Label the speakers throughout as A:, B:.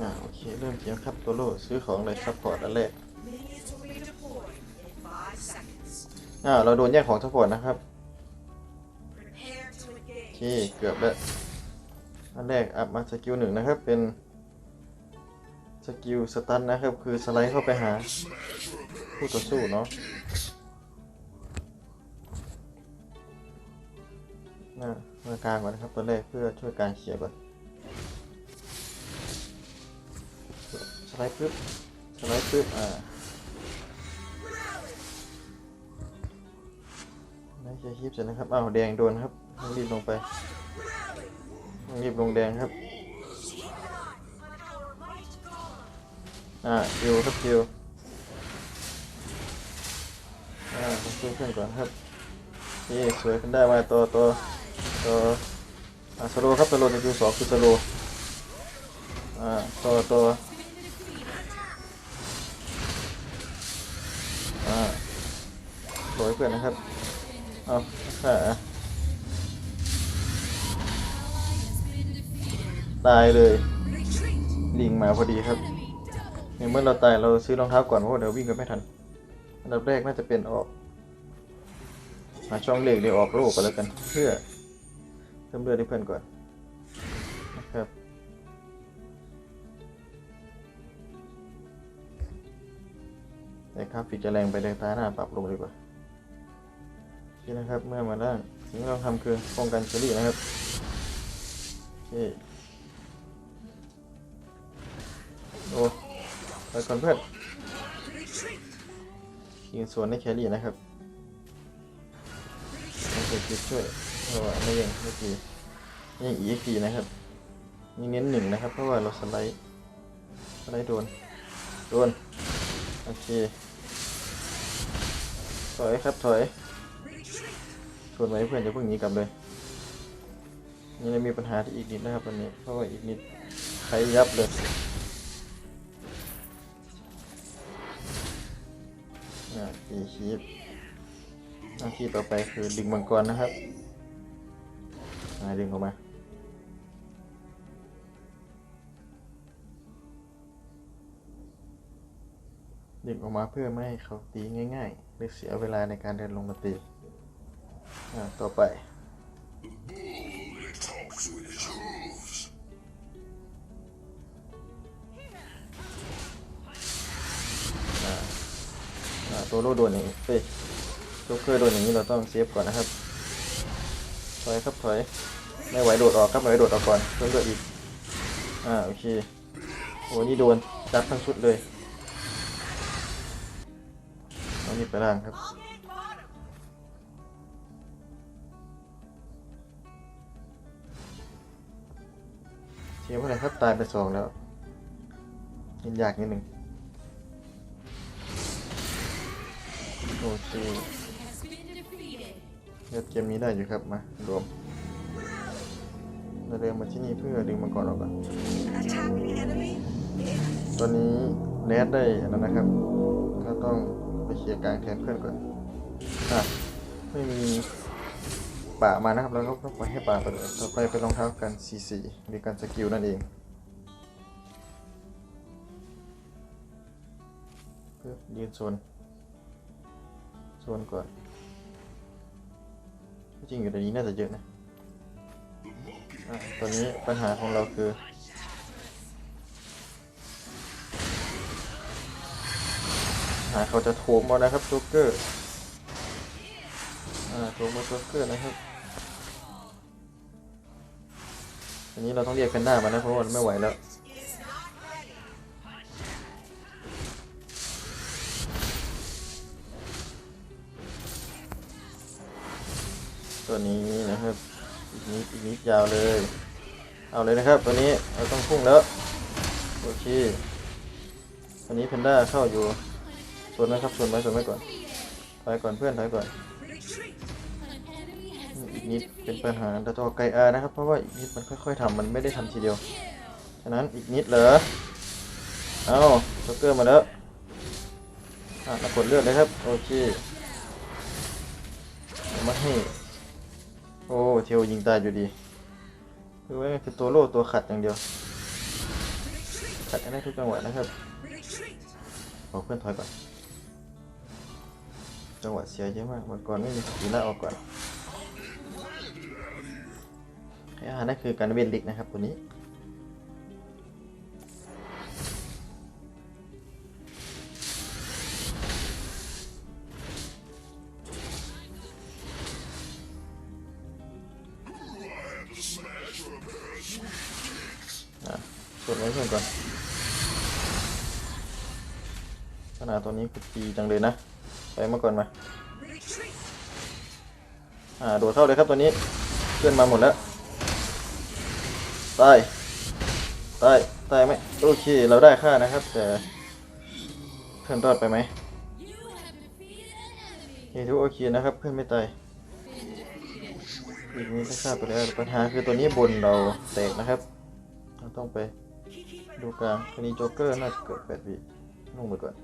A: อ่าโอเคเริ่มเกมครับโตโร่ซื้อของเลยซัพพอร์ตอันแรกอ่าเราโดนแย่งของซัพพอร์ตนะครับโอเคเกือบแล้วอันแรกอัพมาสกิลหนึ่งนะครับเป็นสกิลสตันนะครับคือสไลด์เข้าไปหาผู้ต่อสู้เนาะน่ามากลางก่อนนะครับตัวแรกเพื่อช่วยการเคลียร์ก่อน ไลด์ปึ๊บสไลด์ปึ๊บอ่าได้เคลียร์คลิปเสร็จนะครับอ้าวแดงโดนครับต้องรีบลงไปต้องรีบลงแดงครับอ่าคิวครับคิวอ่าต้องช่วยเพื่อนก่อนครับนี่สวยขึ้นได้มาตัวตัวตัวอ่าสโลครับสโลว์ในคิวสองคือสโลอ่าตัวตัว สวยเพื่อนนะครับ เอาค่ะตายเลยลิงมาพอดีครับในเมื่อเราตายเราซื้อรองเท้าก่อนเพราะเดี๋ยววิ่งกันไม่ทัน อันดับแรกน่าจะเป็นออกหาช่องเหล็กเดี๋ยวออกโลกก่อนแล้วกัน เพื่อเพิ่มเลือดให้เพื่อนก่อนนะครับแต่ครับฟิกจะแรงไปเดินตาหน้าปรับลงดีกว่า อเคนะครับเมื่อมาด้านสิ่งที่เราทำคือป้องกันเชอรี่นะครับโอเคโอ้ไปก่อนเพื่อนยิงสวนในแครี่นะครับต้องเก็บช่วยเพราะว่าไม่ยังเมื่อกี้ยังอีกทีนะครับนี่เน้นหนึ่งนะครับเพราะว่าเราสไลด์สไลด์โดนโดนโอเคถอยครับถอย วนไว้เพื่อนจะเพิ่งหนีกลับเลย นี่เรามีปัญหาที่อีกนิดนะครับวันนี้เพราะว่าอีกนิดใครยับเลยอ่าตีคีบหน้าที่ต่อไปคือดึงมังกรนะครับมาดึงออกมาดึงออกมาเพื่อไม่ให้เขาตีง่ายๆหรือเสียเวลาในการเดินลงมาตี ต่อไป ตัวโลโดนอย่างนี้เฮ้ยโจ๊กเกอร์โดนอย่างนี้เราต้องเซฟก่อนนะครับ ถอยครับถอย ไม่ไหวโดดออกครับไม่ไหวโดดออกก่อนเพิ่มเลือดอีก อ่าโอเค โอ้นี่โดนจัดทั้งชุดเลยเอานี่ไปล่างครับ เชียร์เท่าไรครับตายไปสองแล้วยินยากนิดหนึ่งโอเคเลือกเกมนี้ได้อยู่ครับมารวมเราเดินมาที่นี่เพื่อดึงมังกรออกก่อนตอนนี้แรดได้อันนั้นนะครับ ก็ต้องไปเคลียร์กลางแทนเพื่อนก่อนอะไม่มี ป่ามานะครับแล้วก็ต้องปให้ป่าไปเลยต่อไปเป็นรองเท้ากัน CC หรือการสกิลนั่นเองเพื่อยืนโซนโซนก่อนจริงอยู่ในนี้น่าจะเยอะนะอะตอนนี้ปัญหาของเราคือหาเขาจะโถมมานะครับโจ๊กเกอร์อ่าโถมมาโจ๊กเกอร์นะครับ อันนี้เราต้องเรียกแพนด้ามานะเพราะว่ามันไม่ไหวแล้วตัวนี้นะครับอีกนิดอีกนิดยาวเลย เอาเลยนะครับ ตัวนี้เราต้องพุ่งแล้วโอเคอันนี้แพนด้าเข้าอยู่ส่วนไหมครับส่วนไว้ส่วนไว้ก่อนถอยก่อนเพื่อนถอยก่อน อีกนิดเป็นปัญหาแต่ตัวไกอานะครับ เพราะว่าอีกนิดมันค่อยๆทำมันไม่ได้ทำทีเดียว ฉะนั้นอีกนิดเหรอเอาซ็อกเกอร์มาแล้วอะมากดเลือดเลยครับ โอเคมาให้โอ้ เทลยิงตายอยู่ดีคือว่าคือตัวโล่ตัวขัดอย่างเดียว ขัดกันได้ทุกจังหวะนะครับบอกเพื่อนถอยก่อน จังหวะเสียเยอะมากวันก่อนไม่มีสกิลล่าออกก่อน นั่นคือการเวนลิกนะครับตัวนี้อะกดไว้เพื่อนก่อนขนาดตัวนี้คือดีจังเลยนะไปมาก่อนมา อ่า โดดเข้าเลยครับตัวนี้ เพื่อนมาหมดแล้ว ตายตายตายไหมโอเค เราได้ค่านะครับ แต่เพื่อนรอดไปไหมเคถือว่าโอเคนะครับ เพื่อนไม่ตายอีกนี้ก็ฆ่าไปแล้วปัญหาคือตัวนี้บนเราแตกนะครับ เราต้องไปดูกลางคันนี้โจ๊กเกอร์น่าจะเกิดแปดวิลงไปก่อน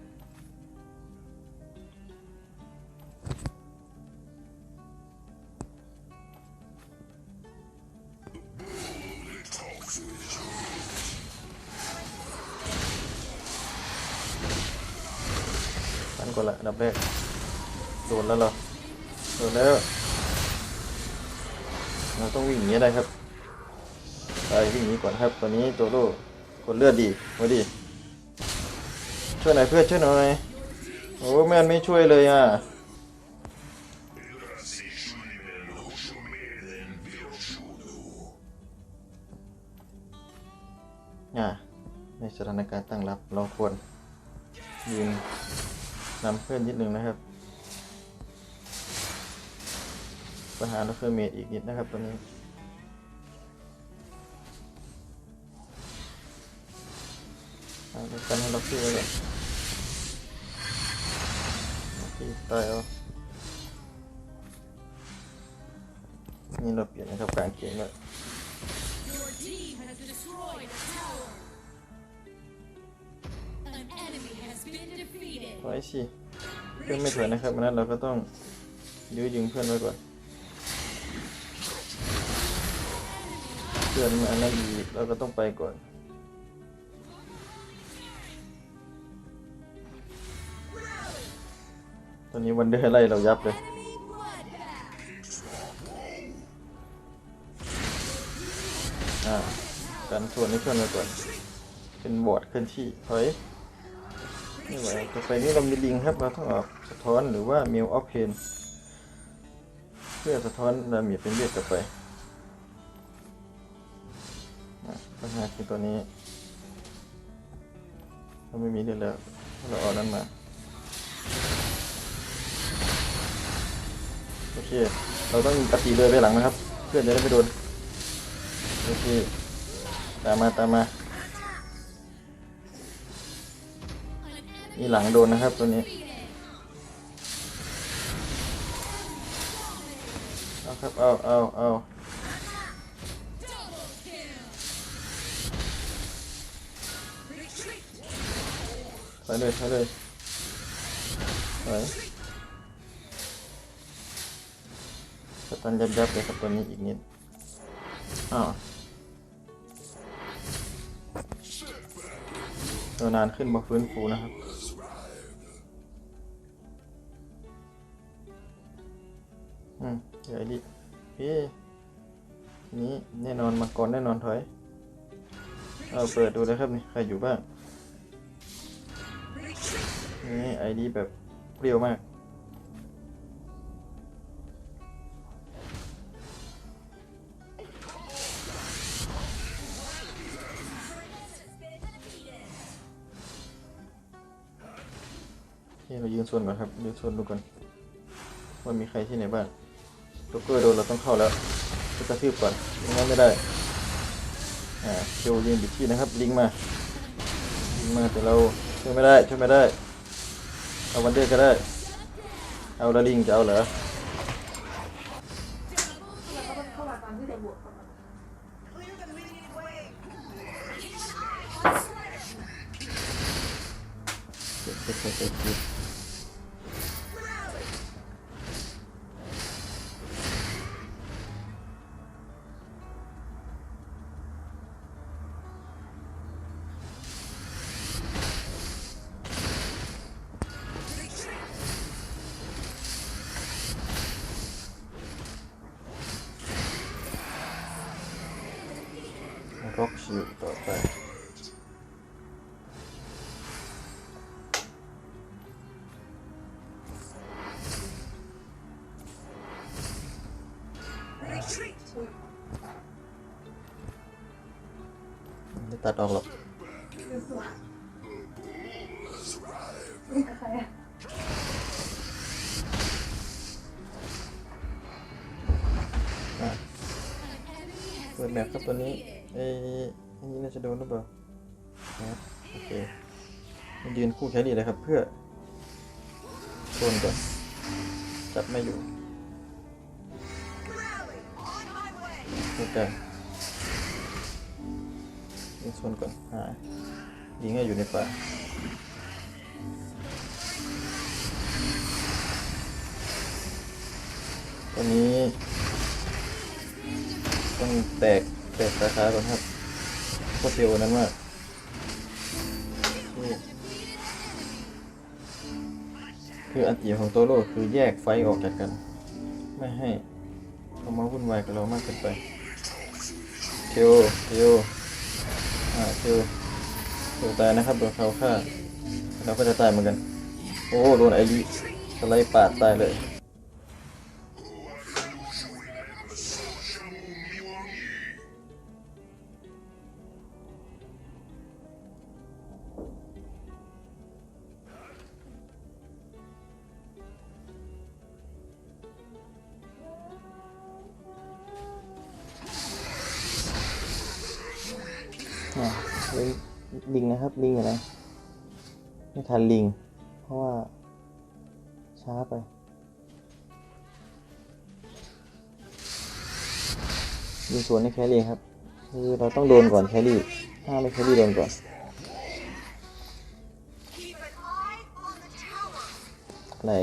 A: ก่อนละดับแรกโดนแล้วเหรอโดนแล้วเราต้องวิ่งอย่างนี้ได้ครับไปวิ่งนี้ก่อนครับตอนนี้โจโร่คนเลือดดีมาดีช่วยหน่อยเพื่อนช่วยหน่อยโอ้แม่นไม่ช่วยเลยอะอ่าในสถานการณ์ตั้งรับเราควรยืน นำเพื่อนนิดนึงนะครับปัญหาเราคือเมดอีกนิดนะครับตอนนี้เอาเดี๋ยวกันให้ล็อกซี่ไว้ก่อนล็อกซี่ตายเอานี่เราเปลี่ยนนะครับการเกมแล้ว
B: enemy has been defeated.
A: ถอยสิเพื่อนไม่ถอยนะครับนั้นเราก็ต้องยื้อยิงเพื่อนไว้ก่อนเพื่อนมานั่นดีเราก็ต้องไปก่อนตอนนี้วันเดอร์ไล่เรายับเลยอ่ากันส่วนนี้เพื่อนไว้ก่อนเป็นบอร์ดเคลื่อนที่ถอย ไม่ไหวต่อไปนี้เรามีลิงครับ เราต้องออกสะท้อนหรือว่ามิวออฟเพนเพื่อสะท้อนดาเมจเป็นเลือดกลับไปอะปัญหาคือตัวนี้เราไม่มีเลือดแล้ว เราเอานั้นมา โอเค เราต้องปฏิเลยไปหลังนะครับ เพื่อนจะได้ไม่โดน โอเค ตามมาตามมา นี่หลังโดนนะครับตัวนี้เอาครับเอาเอาเอา
C: Retreat.
A: ถอยเลยถอยเลยถอยสตันยับยับเลยครับตัวนี้อีกนิดอ้าวตัวนานขึ้นมาฟื้นฟูนะครับ อืมเดี๋ยวไอ้ดิพี่นี้แน่นอนมาก่อนแน่นอนถอยเอาเปิดดูเลยครับนี่ใครอยู่บ้างนี่ไอดีแบบเปรี้ยวมากนี่เรายืนโซนก่อนครับยืนโซนดูก่อนว่ามีใครที่ไหนบ้าง ลูกเกอร์โดนเราต้องเข้าแล้วก็กระทืบก่อนไม่งั้นไม่ได้อ่าเชลยืนบิดที่นะครับ ลิงมาลิงมาแต่เราช่วยไม่ได้ช่วยไม่ได้เอาวันเดอร์ก็ได้ เอาละลิงจะเอาเหรอ บล็อ โซนก่อนจับไม่อยู่
C: Rally. On my way.
A: เพื่อกันยิงโซนก่อนหายิงให้อยู่ในป่าตอนนี้ ต้องแตกแตกสาขาก่อนครับโคตรเร็วนั้นมาก คืออันตีของตัวโลกคือแยกไฟออกจากกัน ไม่ให้เขามาวุ่นวายกับเรามากเกินไปเทโอเทโออ่าเทโอเทโอตายนะครับโดนเขาฆ่าเราก็จะตายเหมือนกัน โอ้โดนไอริสไลด์ปาดตายเลย ทันลิง เพราะว่า ช้าไป ยิงสวนให้แครี่ครับ คือเราต้องโดนก่อนแครี่ถ้าไม่แครี่โดนก่อนอะไร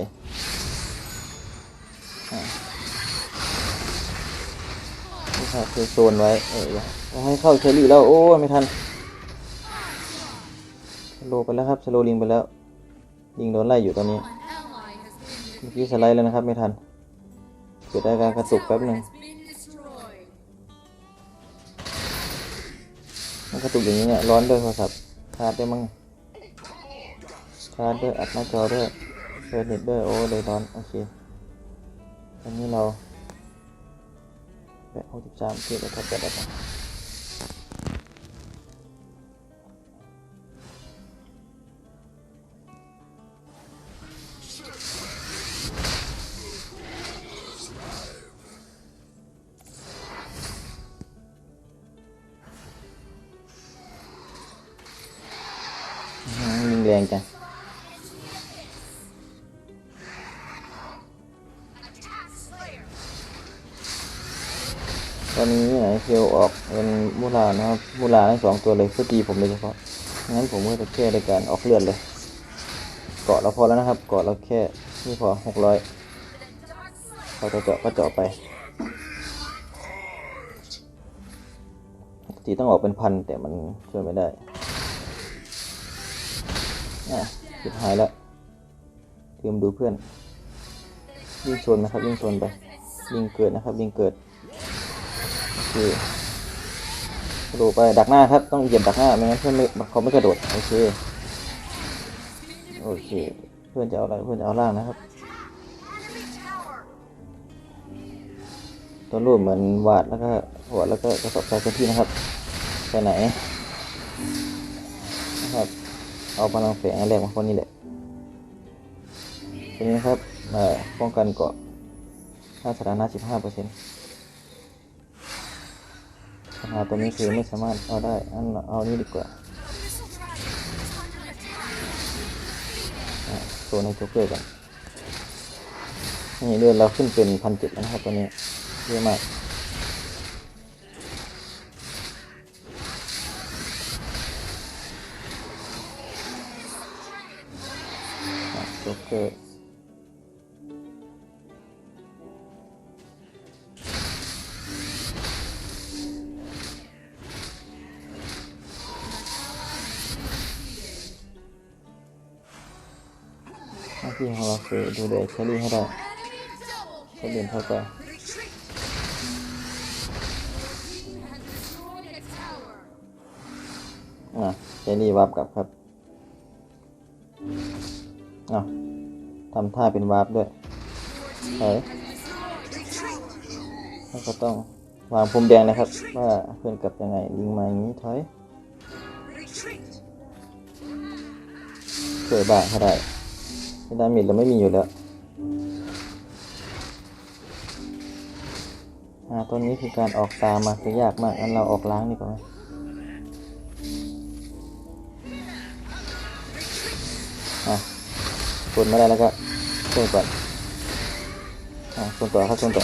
A: นี่ครับคือโซนไว้ เออให้เข้าแครี่แล้ว โอ้ยไม่ทัน โลไปแล้วครับสโลลิงไปแล้วลิงโดนไล่อยู่ตอนนี้ เมื่อกี้สไลด์แล้วนะครับไม่ทัน เกิดอาการกระตุกแป๊บหนึ่งมันกระตุกอย่างนี้เนี่ยร้อนด้วยโทรศัพท์ชาร์จด้มั้งชาร์จด้วยอัดหน้าจอด้วยเปิดเน็ตด้วยโอ้เลยร้อนโอเคตอนนี้เราแปดหกสิบสามเทียบกับแปดแล้ว มูลานะครับมูลาทั้งสองตัวเลยเพื่อตีผมโดยเฉพาะงั้นผมก็จะแค่ในการออกเลือดเลย เกาะเราพอแล้วนะครับ เกาะเราแค่นี่พอหกร้อยเขาจะเจาะก็เจาะไปปกติต้องออกเป็นพันแต่มันช่วยไม่ได้อะสุดท้ายแล้วเตรียมดูเพื่อนวิ่งชนนะครับวิ่งชนไปวิ่งเกิดนะครับวิ่งเกิดโอเค กระโดดไปดักหน้าครับต้องเหยียบดักหน้าไม่งั้นเพื่อนไม่เขาไม่กระโดดโอเคโอเคเพื่อนจะเอาอะไรเพื่อนจะเอาล่างนะครับตัวรูปเหมือนวาดแล้วก็หัวแล้วก็กระสอบทรายเคลื่อนที่นะครับไปไหนนะครับเอาพลังแฝงแรกมาคนนี้แหละตัวนี้นครับป้องกันเกาะถ้าสถานะ 15เปอร์เซ็นต์ ปัญหาตัวนี้คือไม่สามารถเอาได้อันเอานี้ดีกว่าอะโซนโจ๊กเกอร์ก่อนนี่เลือดเราขึ้นเป็นพันเจ็ดนะครับตัวนี้เยอะมากโจ๊กเกอร์ ที่ของเราคือดูแลแครี่ให้ได้ก็เดินเข้าไป
C: Retreat.
B: Has destroyed a tower.
A: อะเจนี่วาร์ปกลับครับอะทำท่าเป็นวาร์ปด้วยเฮ้ยแล้วก็ต้องวางพรมแดงนะครับ ว่าเพื่อนกลับยังไงลิงมาอย่างนี้ถอย
C: Retreat.
A: ช่วยบ้างก็ได้ ดามิดเราไม่มีอยู่แล้วอ่าตัวนี้คือการออกตามมาคือยากมากงั้นเราออกล้างดีกว่าไหมอะกดไม่ได้แล้วก็ช่วยก่อนอ่าส่วนต่อครับส่วนต่อ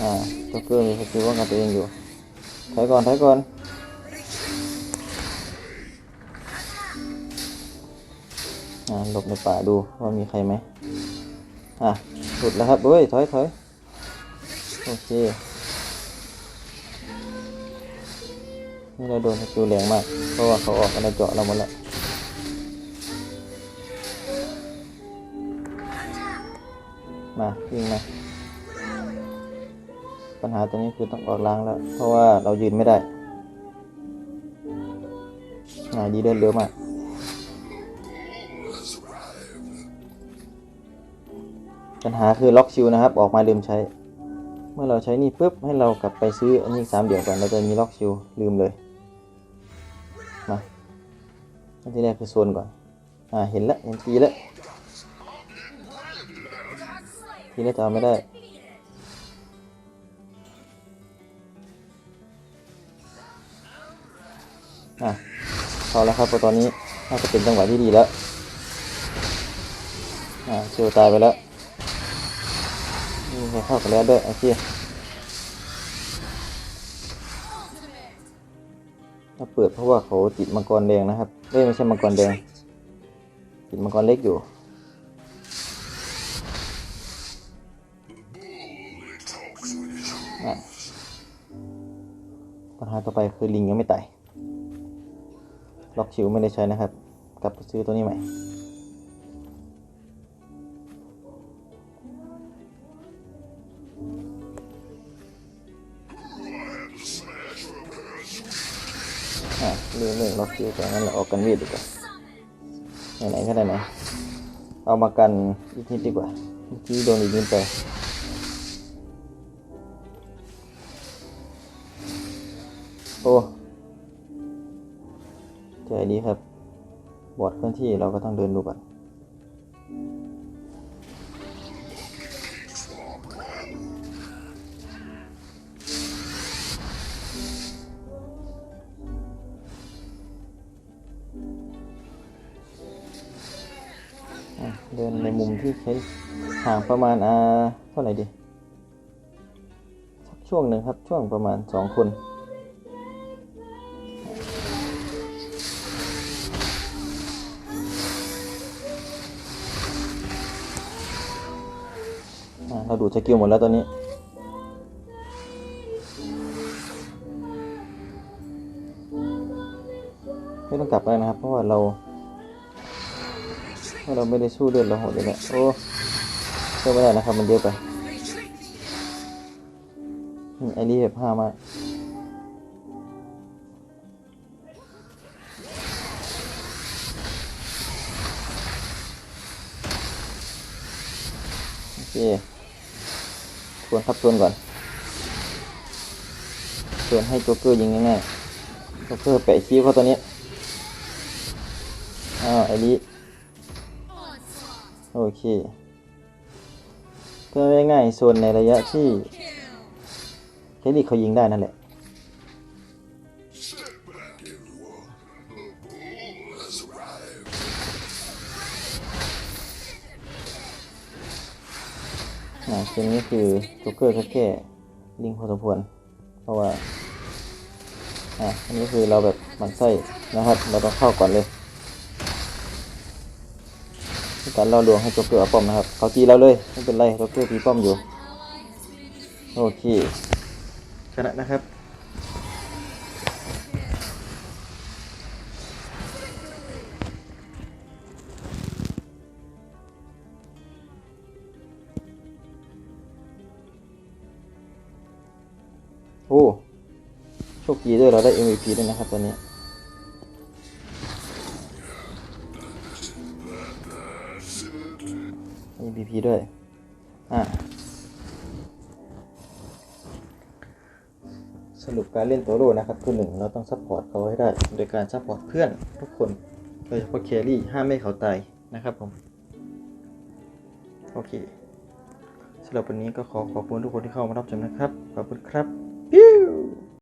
A: อ่าตัวเกอร์มีสกิลป้องกันตัวเองอยู่ถอยก่อนถอยก่อน หลบในป่าดูว่ามีใครไหมอะหลุดแล้วครับเฮ้ยถอยถอยโอเคนี่เราโดนสกิลแรงมาก เพราะว่าเขาออกกันเจาะเราหมดแล้วมาวิ่งมาปัญหาตัวนี้คือต้องออกล้างแล้ว เพราะว่าเรายืนไม่ได้อ่าดีเดินเร็วมาก ปัญหาคือล็อกชิวนะครับ ออกมาลืมใช้ เมื่อเราใช้นี่ปุ๊บให้เรากลับไปซื้ออันนี้สามเดี่ยวก่อนเราจะมีล็อกชิวลืมเลยมาอันที่แรกคือโซนก่อนอ่าเห็นแล้วเห็นทีแล้วทีแล้วจะเอาไม่ได้อะพอแล้วครับเพราะตอนนี้น่าจะเป็นจังหวะที่ดีแล้ว อ่าเชียวตายไปแล้ว ให้เข้ากันแล้วด้วยโอเคถ้าเปิดเพราะว่าเขาติดมังกรแดงนะครับไม่ใช่มังกรแดงติดมังกรเล็กอยู่อะปัญหาต่อไปคือลิงยังไม่ตายล็อกชิวไม่ได้ใช้นะครับ กลับไปซื้อตัวนี้ใหม่ วแต่งั้นเราออกกันเวทดีกว่าไหนๆก็ได้ไหนเอามากันอีกนิดดีกว่าเมื่อกี้โดนอีกนิดไปโอ้ใจดีครับ บอดเคลื่อนที่เราก็ต้องเดินดูก่อน เดินในมุมที่ใช้ห่างประมาณอ่าเท่าไหร่ดีสักช่วงหนึ่งครับช่วงประมาณสองคนเราดูสกิลหมดแล้วตอนนี้ไม่ต้องกลับไปนะครับ เพราะว่าเรา เพราเราไม่ได้สู้เลือดเราโหดเลยเนี่ยโอ้เชื่อไม่ได้นะครับ มันเยอะไปอืมไอ้นี่แบบห้ามากโอเคทวนครับทวนก่อนทวนให้โจ๊กเกอร์ยิงง่ายๆโจ๊กเกอร์แปะคีบเขาตัวนี้อ้าวไอ้นี่ โอเคก็ง่ายๆโซนในระยะที่
B: Kill.
A: แครี่เขายิงได้นั่นแหละอ่าเกมนี้คือโจ๊กเกอร์แค่แค่ลิงพอสมควรเพราะว่า อ่าอันนี้คือเราแบบหมันไส้นะครับ เราต้องเข้าก่อนเลย การล่อลวงให้โจ๊กเกอร์อป้อมนะครับเขาจีเราเลยไม่เป็นไรโจ๊กเกอร์ตีป้อมอยู่โอเคชนะนะครับโอ้โชคดีด้วยเราได้ MVP ด้วยนะครับตอนนี้ PVP ด้วย อ่า สรุปการเล่นโตโร่นะครับคือหนึ่งเราต้องซัพพอร์ตเขาให้ได้ โดยการซัพพอร์ตเพื่อนทุกคน โดยเฉพาะแครี่ห้ามไม่เขาตายนะครับผม โอเคสำหรับวันนี้ก็ขอขอบคุณทุกคนที่เข้ามารับชมนะครับ ขอบคุณครับ ปิ้ว